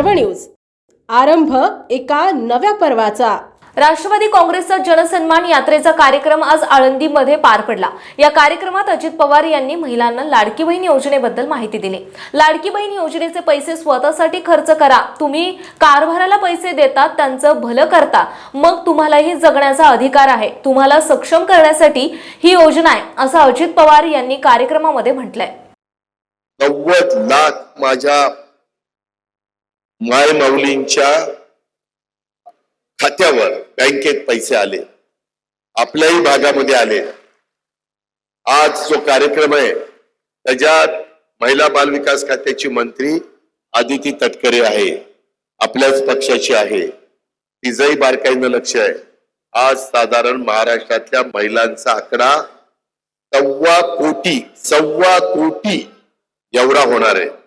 News. आरंभ एका नव्या पर्वाचा. राष्ट्रवादी काँग्रेसचा जनसन्मान यात्रेचा कार्यक्रम आज आळंदीमध्ये पार पडला. या कार्यक्रमात अजित पवार यांनी महिलांना लाडकी बहीण योजनेबद्दल माहिती दिली. लाडकी बहीण योजनेचे पैसे स्वतःसाठी खर्च करा. तुम्ही कारभाराला पैसे देतात त्यांचं भलं करता. मग तुम्हालाही जगण्याचा अधिकार आहे. तुम्हाला सक्षम करण्यासाठी ही योजना आहे असं अजित पवार यांनी कार्यक्रमामध्ये म्हटलंय. नव्वद लाख माझ्या माय माऊलींच्या खात्यावर बँकेत पैसे आले. आपल्याही भागामध्ये आले. आज जो कार्यक्रम आहे त्याच्यात महिला बालविकास खात्याची मंत्री आदिती तटकरे आहे. आपल्याच पक्षाची आहे. तिचंही बारकाईनं लक्ष आहे. आज साधारण महाराष्ट्रातल्या महिलांचा आकडा सव्वा कोटी सव्वा कोटी एवढा होणार आहे.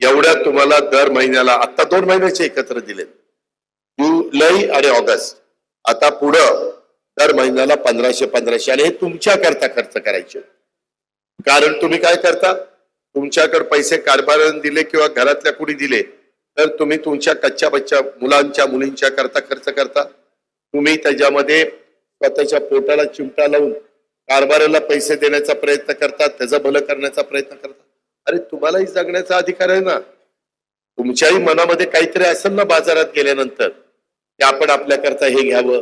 एवढ्या तुम्हाला दर महिन्याला आता दोन महिन्याचे एकत्र दिलेत. जुलै आणि ऑगस्ट. आता पुढं दर महिन्याला पंधराशे पंधराशे. आणि हे तुमच्याकरता खर्च करायचे कारण तुम्ही काय करता? तुमच्याकडे पैसे कारभाराने दिले किंवा घरातल्या कुणी दिले तर तुम्ही तुमच्या कच्च्या बच्च्या मुलांच्या मुलींच्या करता खर्च करता. तुम्ही त्याच्यामध्ये स्वतःच्या पोटाला चिमटा लावून कारभाराला पैसे देण्याचा प्रयत्न करता त्याचं भलं करण्याचा प्रयत्न करता. अरे तुम्हालाही जगण्याचा अधिकार आहे ना? तुमच्याही मनामध्ये काहीतरी असेल ना बाजारात गेल्यानंतर की आपण आपल्याकरता हे घ्यावं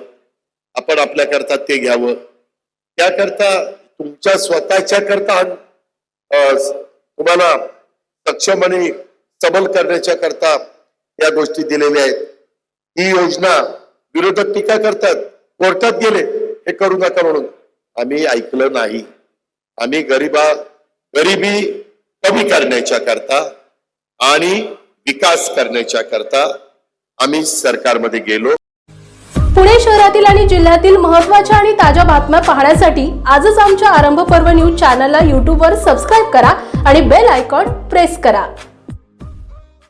आपण आपल्याकरता ते घ्यावं. त्याकरता तुमच्या स्वतःच्या करता तुम्हाला सक्षम आणि सबल करण्याच्या करता या गोष्टी दिलेल्या आहेत. ही योजना विरोधक टीका करतात कोर्टात गेले हे करू नका म्हणून. आम्ही ऐकलं नाही. आम्ही गरिबा गरिबी कमी करण्याच्या करता आणि विकास करण्याच्या करता आम्ही सरकारमध्ये गेलो. पुणे शहरातील आणि जिल्ह्यातील महत्त्वाच्या आणि ताज्या बातम्या पाहण्यासाठी आजच आमच्या आरंभ पर्व न्यूज चॅनलला यूट्यूबवर सबस्क्राईब करा आणि बेल आयकॉन प्रेस करा.